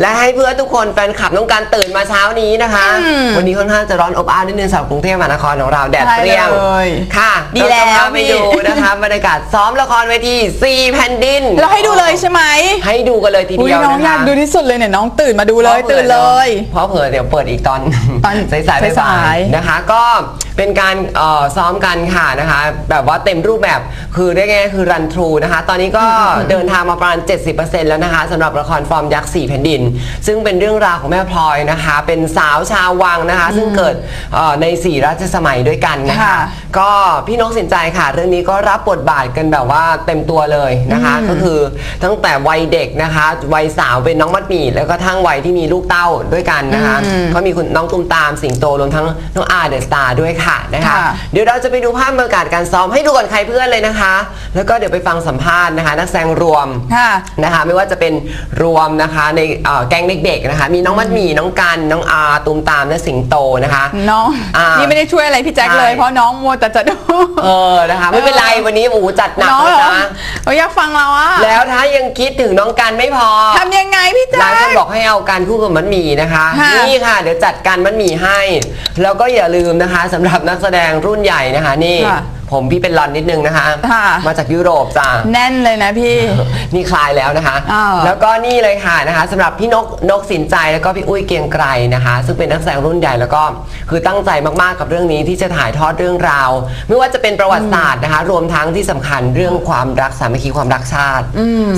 และให้เพื่อนทุกคนแฟนคลับต้องการตื่นมาเช้านี้นะคะ อืมวันนี้ค่อนข้างจะร้อนอบอ้าวนิดนึงสำหรับกรุงเทพมหานครของเราแดดใช่เปรี้ยงเลยค่ะดีแล้ว เราจะพาไปพี่ดูนะคะบรรยากาศซ้อมละครเวทีสี่แผ่นดินเราให้ดูเลยใช่ไหมให้ดูกันเลยทีอุ้ยเดียวน้องนะคะอยากดูที่สุดเลยเนี่ยน้องตื่นมาดูเลยพราะตื่นเลย เพราะเผื่อเดี๋ยวเปิดอีกตอนตอนสายๆบ่าสายยๆๆนะคะ ก็เป็นการเอ่อซ้อมกันค่ะนะคะ แบบว่าเต็มรูปแบบคือได้ไงายๆคือรันทรูนะคะ ตอนนี้ก็เดินทางมาประมาณ 70%แล้วนะคะสำหรับละครฟอร์มยักษ์สี่แผ่นดินซึ่งเป็นเรื่องราวของแม่พลอยนะคะ เป็นสาวชาววังนะคะ ซึ่งเกิดเอ่อในสี่ราชสมัยด้วยกันนะคะ ค่ะ ก็พี่นกสินใจค่ะ เรื่องนี้ก็รับบทบาทกันแบบว่าเต็มตัวเลยนะคะ ก็คือตั้งแต่วัยเด็กนะคะวัยสาวเป็นน้องมัดหมี่แล้วก็ทั้งวัยที่มีลูกเต้าด้วยกันนะคะอืมก็มีคุณน้องตุ้มตามสิงโตรวมทั้งน้องอาเดอะสตาร์ด้วยค่ะนะคะ ค่ะ เดี๋ยวเราจะไปดูภาพบรรยากาศการซ้อมให้ดูก่อนใครเพื่อนเลยนะคะ แล้วก็เดี๋ยวไปฟังสัมภาษณ์นะคะ นักแสดงรวม ค่ะ นะคะไม่ว่าจะเป็นรวมนะคะในเอ่อแก๊งเด็กๆนะคะ มีน้องมัดหมี่น้องกันน้องอาตุมตามและสิงโตนะคะน้องอ่านี่นี่ไม่ได้ช่วยอะไรพี่แจ็คเลยใช่เพราะน้องมัวแต่จะดูเออนะคะไม่เป็นไรวันนี้โอ้โหจัดหนักน้องเลยเหรอนะเขาอยากฟังเราอะแล้วถ้ายังคิดถึงน้องกันไม่พอทำยังไงพี่แจ็หลายคคนบอกให้เอาการคู่กับมันหมี่นะคะค่ะนี่ค่ะ เดี๋ยวจัดการมันหมี่ให้ แล้วก็อย่าลืมนะคะสำหรับนักแสดงรุ่นใหญ่นะคะนี่ค่ะ ผมพี่เป็นรอนนิดนึงนะคะ ค่ะ มาจากยุโรปจ้า แน่นเลยนะพี่ นี่คลายแล้วนะคะ อ้าวแล้วก็นี่เลยค่ะนะคะสำหรับพี่นกนกสินใจแล้วก็พี่อุ้ยเกรียงไกรนะคะ ซึ่งเป็นนักแสดงรุ่นใหญ่แล้วก็คือตั้งใจมากๆกับเรื่องนี้ที่จะถ่ายทอดเรื่องราว ไม่ว่าจะเป็นประวัติศาสตร์นะคะ รวมทั้งที่สำคัญเรื่องความรักสามัคคีความรักชาติ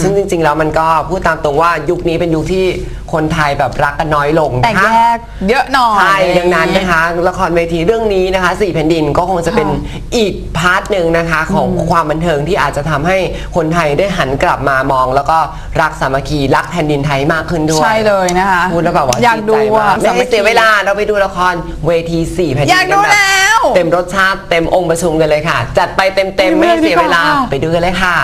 ซึ่งจริงๆแล้วมันก็พูดตามตรงว่ายุคนี้เป็นยุคที่ คนไทยแบบรักกันน้อยลงแต่นะคะแยกเยอะหน่อย ใช่ดังนั้นนะคะ ละครเวทีเรื่องนี้นะคะสี่แผ่นดินก็คงจะเป็นค่ะอีกพาร์ทหนึ่งนะคะ ของความบันเทิงที่อาจจะทำให้คนไทยได้หันกลับมามอง แล้วก็รักสามัคคีรักแผ่นดินไทยมากขึ้นด้วย ใช่เลยนะคะพูดแล้วแบบว่าอยากดูชื่นใจอะมากไม่ให้เสียเวลาเราไปดูละครเวทีสี่แผ่นดินอยากดูนแบบแล้ว เต็มรสชาติเต็มองค์ประชุมกันเลยค่ะ จัดไปเต็มเต็มๆไม่ให้เสียเวลาไปดูกันเลยดีกว่าไปดูกันเลยค่ะ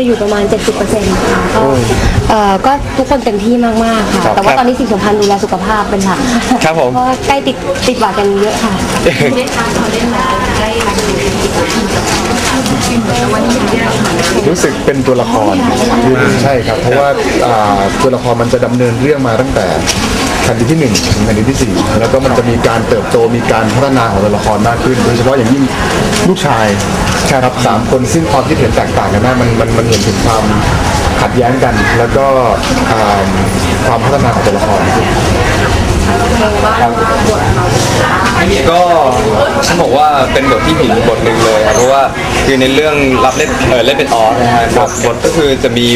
จะอยู่ประมาณ 70%ค่ะก็เอ่อก็ทุกคนเต็มที่มากๆค่ะแต่ว่าตอนนี้สิ่งสำคัญดูแลสุขภาพเป็นหลักครับผม เพราะว่าใกล้ติดติดหวัดกันเยอะค่ะ รู้สึกเป็นตัวละครใช่ครับ เพราะว่าอ่าตัวละครมันจะดำเนินเรื่องมาตั้งแต่ แผ่นดินที่หนึ่งถึงแผ่นดินที่สี่แล้วก็มันจะมีการเติบโตมีการพัฒนาของตัวละครมากขึ้น โดยเฉพาะอย่างยิ่งลูกชายครับสามคนซึ่งความคิดเห็นแตกต่างกันมากมันมันมันเห็นถึงความขัดแย้งกัน แล้วก็อ่าความพัฒนาของตัวละคร ก็ฉันบอกว่าเป็นบทที่หินบทหนึ่งเลยครับเพราะว่าคือในเรื่องรับเล่นเออเล่นเป็นออสนะฮะบทบทก็คือจะมี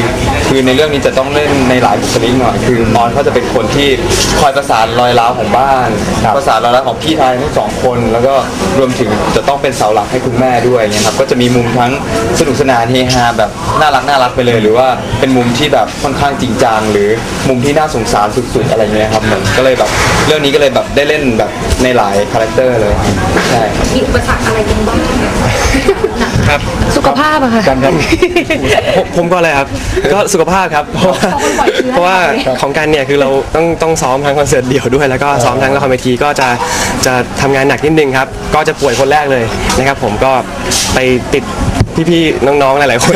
คือในเรื่องนี้จะต้องเล่นในหลายบุคลิกหน่อยคือออสเขาจะเป็นคนที่คอยประสานรอยร้าวของบ้านประสานรอยร้าวของพี่ชายทั้งสองคน แล้วก็รวมถึงจะต้องเป็นเสาหลักให้คุณแม่ด้วยเนี่ยครับก็จะมีมุมทั้งสนุกสนานเฮฮาแบบน่ารักน่ารักไปเลย หรือว่าเป็นมุมที่แบบค่อนข้างจริงจังหรือมุมที่น่าสงสารสุดๆอะไรเงี้ยครับมันก็เลยแบบเรื่องนี้ก็เลยแบบได้เล่นแบบในหลายคาแรคเตอร์เลยใช่ครับมีอุปสรรคอะไรกันบ้างครับสุขภาพอะค่ะกันครับผมผมก็เลยครับ ก็สุขภาพครับเพราะว่าเพราะว่าของกันเนี่ยคือเราต้องต้องซ้อมทั้งคอนเสิร์ตเดี่ยวด้วยแล้วก็ซ้อมทั้งละครเวทีก็จะจะทำงานหนักนิดนึงครับ ก็จะป่วยคนแรกเลยนะครับ ผมก็ไปติด พี่ๆน้องๆหลายๆคน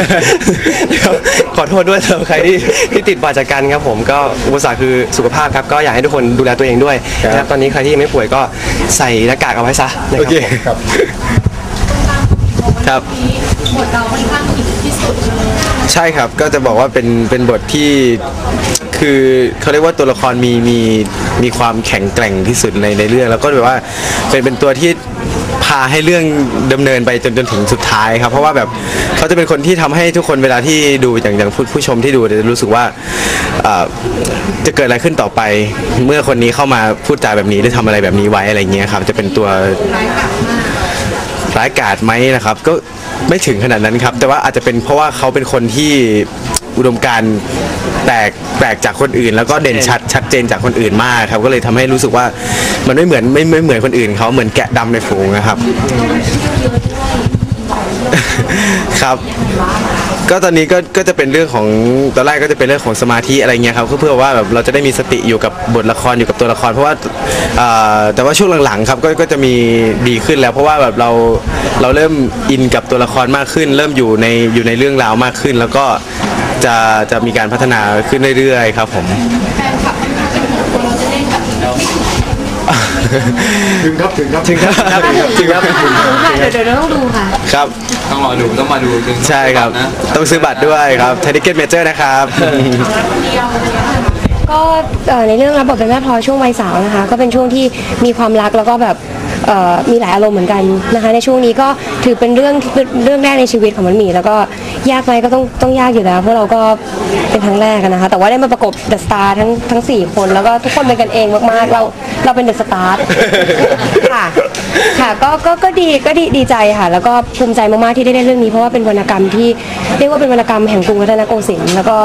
นะครับขอโทษด้วยสำหรับใครที่ที่ติดบาดจากกันครับผมก็อุปสรรคคือสุขภาพครับก็อยากให้ทุกคนดูแลตัวเองด้วยนะครับตอนนี้ใครที่ยังไม่ป่วยก็ใส่หน้ากากเอาไว้ซะนะคโอรับเคครับครับใช่ครับก็จะบอกว่าเป็นเป็นบทที่คือเขาเรียกว่าตัวละครมีมีมีความแข็งแกร่งที่สุดในในเรื่อง แล้วก็แบบว่าเป็นเป็นตัวที่ พาให้เรื่องดำเนินไปจนจนถึงสุดท้ายครับ เพราะว่าแบบเขาจะเป็นคนที่ทำให้ทุกคนเวลาที่ดูอย่างอย่างผู้ผู้ชมที่ดูจะรู้สึกว่าจะเกิดอะไรขึ้นต่อไป เมื่อคนนี้เข้ามาพูดจาแบบนี้หรือทำอะไรแบบนี้ไว้อะไรเงี้ยครับ จะเป็นตัวร้ายกาจไหมนะครับ ก็ไม่ถึงขนาดนั้นครับ แต่ว่าอาจจะเป็นเพราะว่าเขาเป็นคนที่ อุดมการณ์แตกแปลกจากคนอื่น แล้วก็เด่นชัดชัดเจนจากคนอื่นมากครับก็เลยทำให้รู้สึกว่ามันไม่เหมือนไม่ไม่เหมือนคนอื่นเขาเหมือนแกะดำในฝูงนะครับ ครับ ก็ตอนนี้ก็ก็จะเป็นเรื่องของตอนแรกก็จะเป็นเรื่องของสมาธิอะไรเงี้ยครับก็เพื่อว่าแบบเราจะได้มีสติอยู่กับบทละครอยู่กับตัวละคร เพราะว่าเอ่อแต่ว่าช่วงหลังๆครับก็ก็จะมีดีขึ้นแล้ว เพราะว่าแบบเราเราเริ่มอินกับตัวละครมากขึ้น เริ่มอยู่ในอยู่ในเรื่องราวมากขึ้น แล้วก็ จะจะมีการพัฒนาขึ้นเรื่อยๆครับผมถึงครับถึงครับถึงครับถึงครับค่ะเดี๋ยวเดี๋ยวเราต้องดูค่ะ ครับ ต้องรอดูต้องมาดูจริงใช่ครับนะต้องซื้อบัตรด้วยครับไทเก็ตเมเจอร์นะครับก็เอ่อในเรื่องรับบทเป็นแม่พลอยช่วงวัยสาวนะคะ ก็เป็นช่วงที่มีความรักแล้วก็แบบเอ่อ มีหลายอารมณ์เหมือนกันนะคะในช่วงนี้ก็ถือเป็นเรื่องเรื่องแรกในชีวิตของมันหมีแล้วก็ยากไหมก็ต้องต้องยากอยู่แล้วเพราะเราก็เป็นครั้งแรกนะคะแต่ว่าได้มาประกบเดอะสตาร์ทั้งทั้งสี่คน แล้วก็ทุกคนเป็นกันเองมากๆเรา เราเป็นเดอะสตาร์ค่ะค่ะก็ก็ก็ดีก็ดีดีใจค่ะ แล้วก็ภูมิใจมากๆที่ได้เล่นเรื่องนี้เพราะว่าเป็นวรรณกรรมที่เรียกว่าเป็นวรรณกรรมแห่งกรุงรัตนโกสินทร์แล้วก็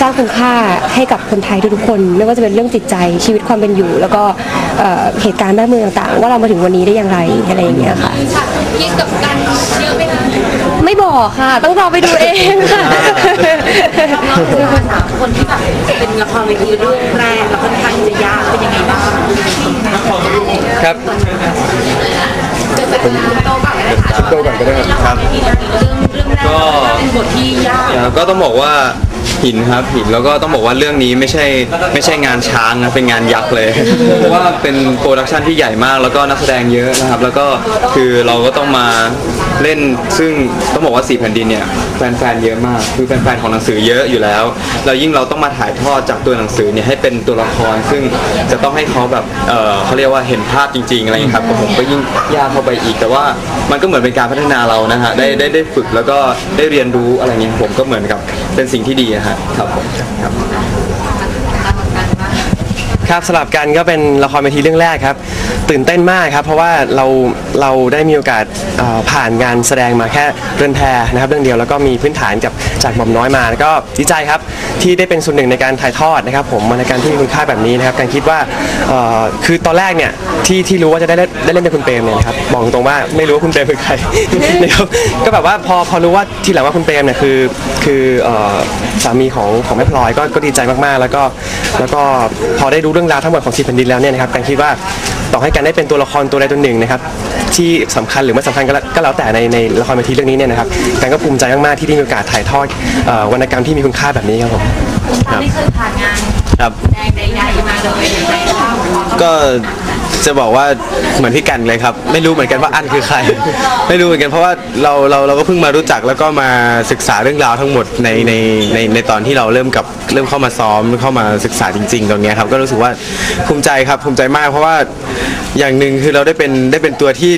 สร้างคุณค่าให้กับคนไทยทุกๆคน ไม่ว่าจะเป็นเรื่องจิตใจชีวิตความเป็นอยู่ แล้วก็เอ่อเหตุการณ์บ้านเมืองต่างๆ ว่าเรามาถึงวันนี้ได้อย่างไรอะไรอย่างเงี้ยค่ะพี่กับกันเยอะไหมคะ ไม่บอกค่ะ ต้องรอไปดูเองค่ะเราคือคนสามคนที่แบบเป็นละครเวทีเรื่องแรกแล้วค่อนข้างจะยากเป็นยังไงบ้างครับโตก่อนก็ได้ครับครับเรื่องเรื่องแรกก็เป็นบทที่ยากแล้วก็ต้องบอกว่า หินครับหินแล้วก็ต้องบอกว่าเรื่องนี้ไม่ใช่ไม่ใช่งานช้างนะเป็นงานยักษ์เลยเพราะว่าเป็นโปรดักชันที่ใหญ่มากแล้วก็นักแสดงเยอะนะครับ แล้วก็คือเราก็ต้องมาเล่นซึ่งต้องบอกว่าสี่แผ่นดินเนี่ยแฟนๆเยอะมาก คือแฟนๆของหนังสือเยอะอยู่แล้วแล้วยิ่งเราต้องมาถ่ายทอดจากตัวหนังสือเนี่ยให้เป็นตัวละคร ซึ่งจะต้องให้เขาแบบเออเขาเรียกว่าเห็นภาพจริงๆอะไรอย่างเงี้ยครับผมก็ยิ่งยากเข้าไปอีก แต่ว่ามันก็เหมือนเป็นการพัฒนาเรานะฮะได้ได้ได้ฝึกแล้วก็ได้เรียนรู้อะไรเงี้ยผมก็เหมือนกับเป็นสิ่งที่ดีอะฮะครับผมครับ ครับสลับกันก็เป็นละครเวทีเรื่องแรกครับ ตื่นเต้นมากครับ เพราะว่าเราเราได้มีโอกาสเอ่อผ่านงานแสดงมาแค่เรือนแพนะครับเรื่องเดียวแล้วก็มีพื้นฐานกับจากหม่อมน้อยมาแล้วก็ดีใจครับที่ได้เป็นส่วนหนึ่งในการถ่ายทอดนะครับ ผมในการที่มีคุณค่าแบบนี้นะครับการคิดว่าเอ่อคือตอนแรกเนี่ยที่ที่รู้ว่าจะได้เล่นได้เล่นเป็นคุณเปรมเนี่ยนะครับบอกตรงๆว่าไม่รู้ว่าคุณเปรมเป็นใคร นะครับก็แบบว่าพอพอรู้ว่าทีหลังว่าคุณเปรมเนี่ยคือคือเอ่อสามีของของแม่พลอยก็ก็ดีใจมากๆ แล้วก็แล้วก็พอได้รู้รื่องราวทั้งหมดของสีแผ่นดินแล้วเนี่ยนะครับการคิดว่าต่อให้การได้เป็นตัวละครตัวใดตัวหนึ่งนะครับที่สำคัญหรือไม่สำคัญก็แล้วก็แล้วแต่ในในละครเวทีเรื่องนี้เนี่ยนะครับการก็ภูมิใจมากๆที่ได้มีโอกาสถ่ายทอดเอ่อวรรณกรรมที่มีคุณค่าแบบนี้ครับผมเราไม่เคยผ่านงานครับ แดงใดๆมาเลยยังไงบ้างก็ จะบอกว่าเหมือนพี่กันเลยครับ ไม่รู้เหมือนกันว่าอันคือใคร ไม่รู้เหมือนกันเพราะว่าเราเราเราก็เพิ่งมารู้จักแล้วก็มาศึกษาเรื่องราวทั้งหมดในในในในตอนที่เราเริ่มกับเริ่มเข้ามาซ้อมเข้ามาศึกษาจริง ๆ ตรงเนี้ยครับ ก็รู้สึกว่าภูมิใจครับภูมิใจมากเพราะว่าอย่างหนึ่งคือเราได้เป็นได้เป็นตัวที่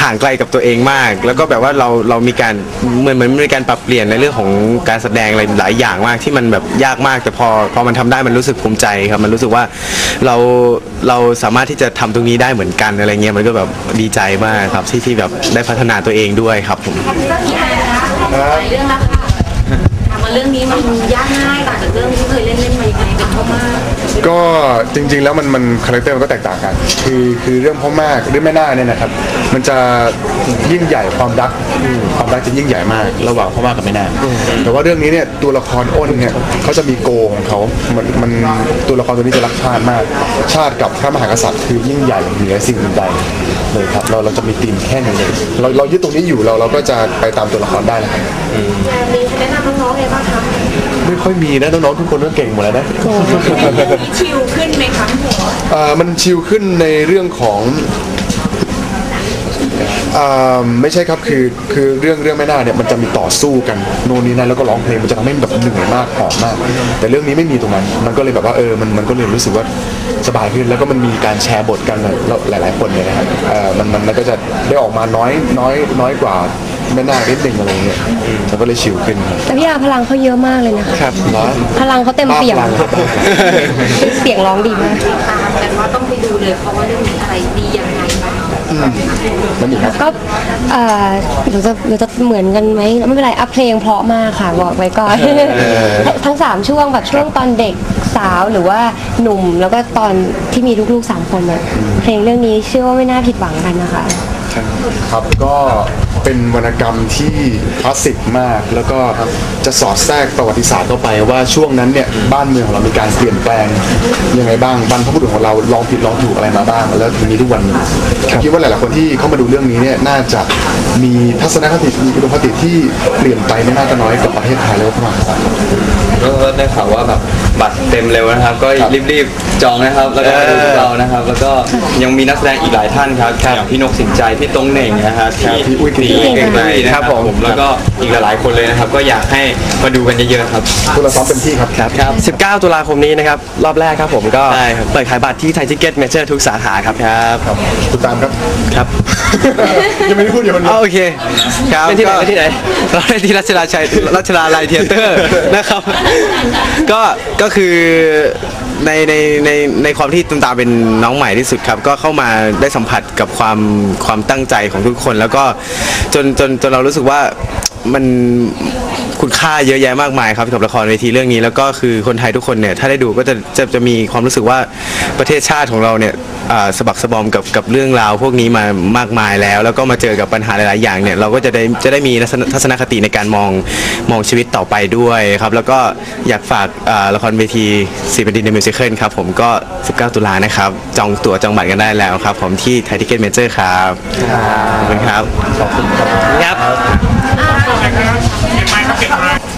ห่างไกลกับตัวเองมาก แล้วก็แบบว่าเราเรามีการเหมือนเหมือนมีการปรับเปลี่ยนในเรื่องของการแสดงอะไรหลายอย่างมากที่มันแบบยากมากแต่พอพอมันทำได้มันรู้สึกภูมิใจครับ มันรู้สึกว่าเราเราสามารถที่จะทำตรงนี้ได้เหมือนกันอะไรเงี้ยมันก็แบบดีใจมากครับที่ที่แบบได้พัฒนาตัวเองด้วยครับผมพี่อาร์นะคะหลายเรื่องแล้วค่ะถามว่าเรื่องนี้มันยากง่ายต่างจากเรื่องที่เคยเล่น กก็จริง ๆ แล้วมันมันคาแรคเตอร์มันก็แตกต่างกัน คือคือเรื่องพ่อมากเรื่องแม่นาคเนี่ยนะครับ มันจะยิ่งใหญ่ความรักความรักจะยิ่งใหญ่มาก ระหว่างพ่อมากกับแม่นาคแต่ว่าเรื่องนี้เนี่ยตัวละครอ้นเนี่ยเขาจะมีโกของเขามันมันตัวละครตัวนี้จะรักชาติมาก ชาติกับพระมหากษัตริย์คือยิ่งใหญ่เหนือสิ่งอื่นใดเลยครับเราเราจะมีธีมแค่นี้เลยเราเรายึดตรงนี้อยู่เราเราก็จะไปตามตัวละครได้แล้วครับมีแนะน ค่อยมีนะน้องๆทุกคนก็เก่งหมดแล้วนะ ชิลขึ้นไหมคะหัวเอ่อมันชิลขึ้นในเรื่องของอ่าไม่ใช่ครับคือคือเรื่องเรื่องไม่น่าเนี่ยมันจะมีต่อสู้กันโน่นนี่นั่นแล้วก็ร้องเพลงมันจะทำให้แบบเหนื่อยมากหอบมาก แต่เรื่องนี้ไม่มีตรงนั้น มันก็เลยแบบว่าเออมันมันก็เลยรู้สึกว่าสบายขึ้นแล้วก็มันมีการแชร์บทกันหลายหลายๆคนเนี่ยนะครับเอ่อมันมันมันก็จะได้ออกมาน้อยน้อยน้อยกว่า แม่นาคนิดนึงอะไรเงี้ยมันก็เลยชิลขึ้นครับแต่พี่อาพลังเขาเยอะมากเลยนะคะ ครับร้อนพลังเขาเต็มเปี่ยม บ้าพลังเสียงร้องดีมาก ตามกันว่าต้องไปดูเลยเพราะว่าเรื่องนี้อะไรดียังไงบ้างมันอีกครับ ก็เอ่อหนูจะหนูจะเหมือนกันไหมไม่เป็นไรอัพเพลงเพราะมากค่ะบอกไว้ก่อน ทั้งสามช่วงแบบช่วงตอนเด็กสาวหรือว่าหนุ่มแล้วก็ตอนที่มีลูกๆสามคนอะเพลงเรื่องนี้เชื่อว่าไม่น่าผิดหวังกันนะคะ ครับก็เป็นวรรณกรรมที่คลาสสิกมาก แล้วก็จะสอดแทรกประวัติศาสตร์เข้าไปว่าช่วงนั้นเนี่ยบ้านเมืองของเรามีการเปลี่ยนแปลงยังไงบ้างบรรพบุรุษของเราลองผิดลองถูกอะไรมาบ้าง แล้วถึงมีทุกวันนี้ผมคิดว่าหลายๆคนที่เข้ามาดูเรื่องนี้เนี่ยน่าจะมีทัศนคติมีอุดมคติที่เปลี่ยนไปไม่น่าจะน้อยกับประเทศไทยแล้วก็พระมากษัตริย์ก็ได้ข่าวว่าแบบ บัตรเต็มเร็วนะครับ ก็รีบๆจองนะครับ แล้วก็มาดูพวกเรานะครับ แล้วก็ยังมีนักแสดงอีกหลายท่านครับอย่างพี่นกสินใจพี่ตรงเหน่งนะครับที่พี่อุ้ยพี่อุ้ยเก่งไกรนะคครัรับบผมแล้วก็อีกหลายๆคนเลยนะครับ ก็อยากให้มาดูกันเยอะๆครับพวกเราซ้อมเต็มที่ครับครับครับ19 ตุลาคมนี้นะครับ รอบแรกครับผมก็ได้ครับเปิดขายบัตรที่ไทยทิเก็ตเมเจอร์ทุกสาขาครับครับครับติดตามครับครับยังไม่ได้พูดอยู่คนเดียวเอาโอเคครับเล่นที่ไหนก็เล่นที่ไหนเราเล่นที่รัชดาชัยรัชดาลัยเทเตอร์นะครับ ก็ก็ก็คือในในในในความที่ตุมตามเป็นน้องใหม่ที่สุดครับ ก็เข้ามาได้สัมผัสกับความความตั้งใจของทุกคน แล้วก็จนจนจนเรารู้สึกว่ามัน คุณค่าเยอะแยะมากมายครับกับละครเวทีเรื่องนี้แล้วก็คือคนไทยทุกคนเนี่ยถ้าได้ดูก็จะจะจะมีความรู้สึกว่าประเทศชาติของเราเนี่ยอ่าสะบักสะบอมกับกับเรื่องราวพวกนี้มามากมายแล้ว แล้วก็มาเจอกับปัญหาหลาย ๆ อย่างเนี่ยเราก็จะได้จะได้มีทัศนทัศนคติในการมองมองชีวิตต่อไปด้วยครับแล้วก็อยากฝากอ่าละครเวทีสีบันดินในมิวสิคลครับผมก็ 19 ตุลานะครับจองตั๋วจองบัตรกันได้แล้วครับผมที่ไทยทิเก็ตเมเจอร์ครับขอบคุณครับ ครับ はい。